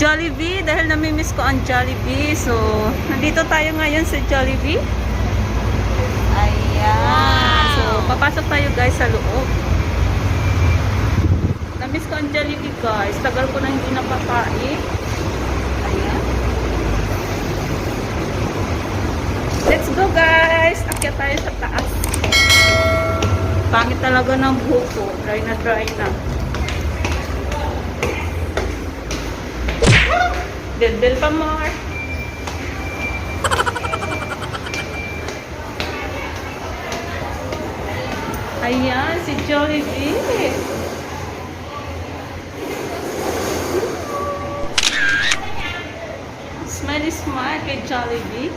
Jollibee dahil namimiss ko ang Jollibee. So, nandito tayo ngayon sa Jollibee. Ayan. So, papasok tayo guys sa loob. Namiss ko ang Jollibee guys. Tagal ko na hindi napakain. Ayan. Let's go guys! Akyat tayo sa taas. Pangit talaga ng buhok ko. Dry na dry na. Del-del pa more. Ayan, si Jollibee. Smile, smile kay Jollibee.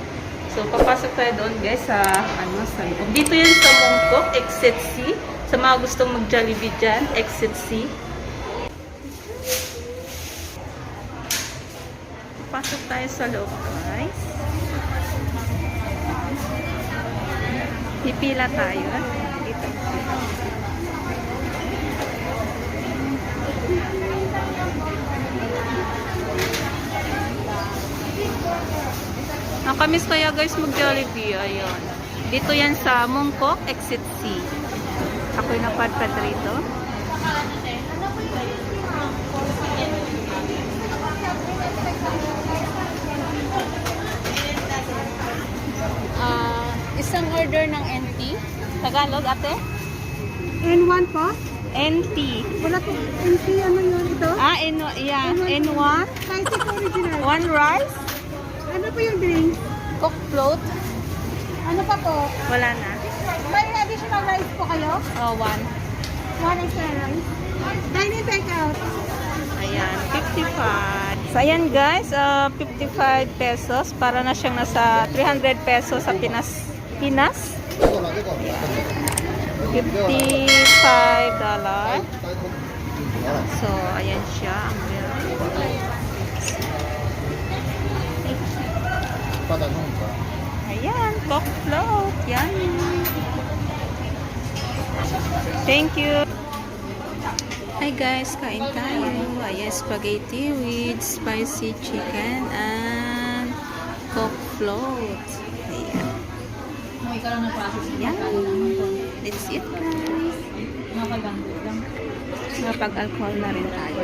So, papasok tayo doon guys sa, ano, sa. Dito yan sa Mongkok, Exit C. Sa mga gustong mag-Jollibee dyan, Exit C. Pasok tayo sa loob guys. Pipila tayo. Dito. Nakamiss kaya guys mag-Jollibee. Ayun. Dito yan sa Mongkok, Exit C. Ako'y napadpad rito. Ah, isang order ng NT. Tagalog, ate? N1 po? NT. Wala po. NC ano yun ito? Ah, N yeah, N1. Classic original. One rice. Ano po yung drink? Coke float. Ano pa po? Wala na. May additional rice po kayo? Oh, one. One extra rice. Dine in take out. Ayan, 55. So, ayan guys, uh, 55 pesos. Para na siyang nasa 300 pesos sa Pinas. Pinas? 55 dollar. So, ayan siya. Ang. Ayan, coke float. Yan. Thank you. Hi guys, kain tayo. Ayan, spaghetti with spicy chicken and coke float. Ayan. Yan. That's it guys. Mapag-alcohol na rin tayo.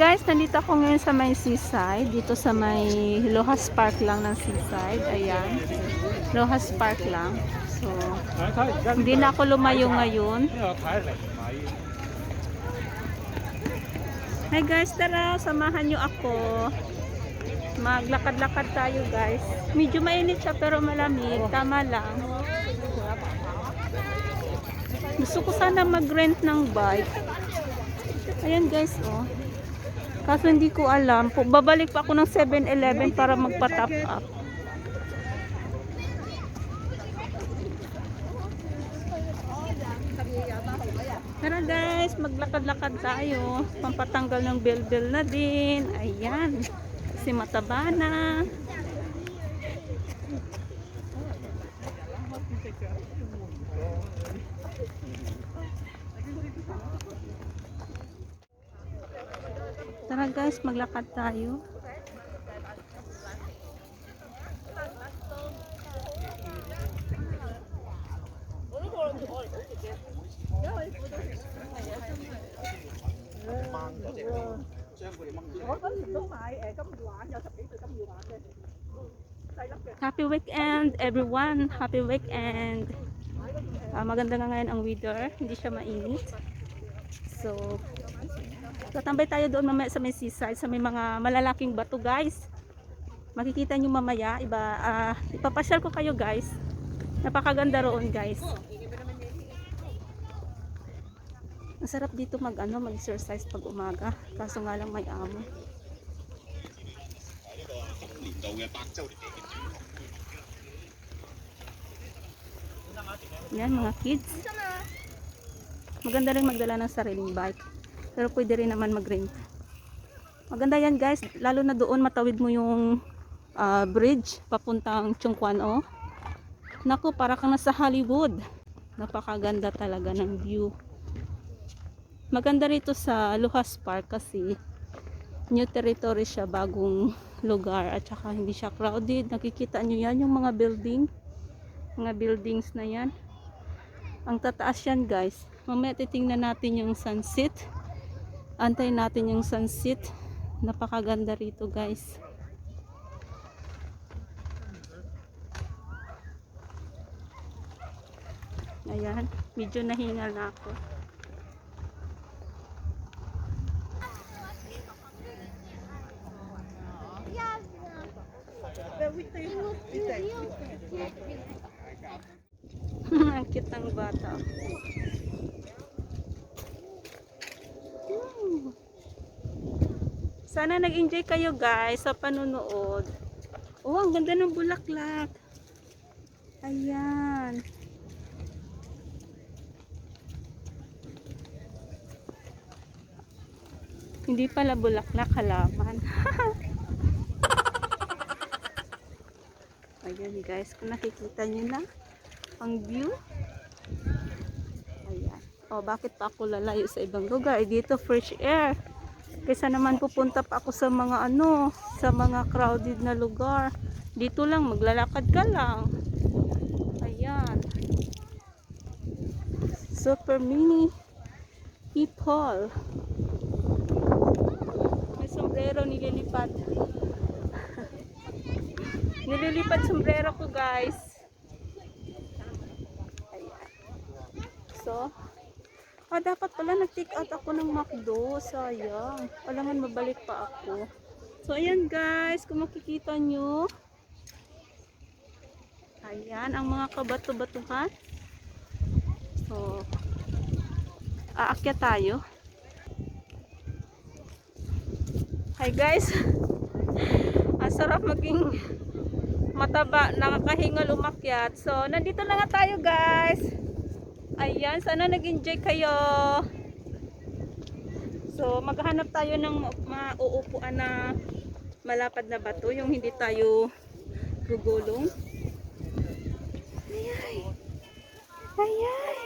guys, nandito ako ngayon sa may seaside. Dito sa may Lohas Park lang ng seaside. Ayan. Lohas Park lang. So, hindi na ako lumayo ngayon. Hi guys, tara, samahan nyo ako. Maglakad-lakad tayo guys. Medyo mainit siya pero malamig. Tama lang. Gusto ko sana mag-rent ng bike. Ayan guys, oh. Kaso hindi ko alam. Po, babalik pa ako ng 7-Eleven para magpa-top up. Tara guys, maglakad-lakad tayo. Pampatanggal ng bel-bel na din. Ayan. Kasi mataba na. Tara guys, maglakad tayo. Happy weekend everyone! Happy weekend! Ah, maganda nga ngayon ang weather, hindi siya mainit. So, Tatambay tayo doon mamaya sa may seaside, sa may mga malalaking bato guys. Makikita nyo mamaya, iba, ah, ipapasyal ko kayo guys. Napakaganda roon guys. Masarap dito mag ano, mag exercise pag umaga. Kaso nga lang may amo. Yan mga kids. Maganda rin magdala ng sariling bike. Pero pwede rin naman mag-rent. Maganda yan guys. Lalo na doon matawid mo yung ah, bridge papuntang Chungkwano. Naku, para kang nasa Hollywood. Napakaganda talaga ng view. Maganda rito sa Luhas Park kasi new territory siya, bagong lugar at saka hindi siya crowded. Nakikita nyo yan, yung mga building. Mga buildings na yan. Ang tataas yan guys. Mamaya titingnan natin yung sunset. Antayin natin yung sunset. Napakaganda rito guys. Ayan, medyo nahingal na ako. Ang cute bata. Sana nag-enjoy kayo guys sa panunood. Oh, ang ganda ng bulaklak. Ayan. Hindi pala bulaklak, halaman. Ayan guys, kung nakikita nyo na ang view. Ayan. O, bakit pa ako lalayo sa ibang lugar? Dito fresh air. Kaysa naman pupunta pa ako sa mga ano, sa mga crowded na lugar. Dito lang, maglalakad ka lang. Ayan. Super mini people. May sombrero nililipad. Nililipat sombrero ko guys. Ayan. So, ah, dapat pala nag-take out ako ng McDo. Sayang. Kailangan mabalik pa ako. So, ayan guys. Kung makikita nyo. Ayan, ang mga kabato-batuhan. So, aakyat tayo. Hi guys. ang sarap maging mataba, nakakahinga lumakyat. So, nandito na nga tayo guys. Ayan, sana nag-enjoy kayo. So, maghanap tayo ng ma- mauupuan na malapad na bato, yung hindi tayo gugulong. Ayay. Ayay.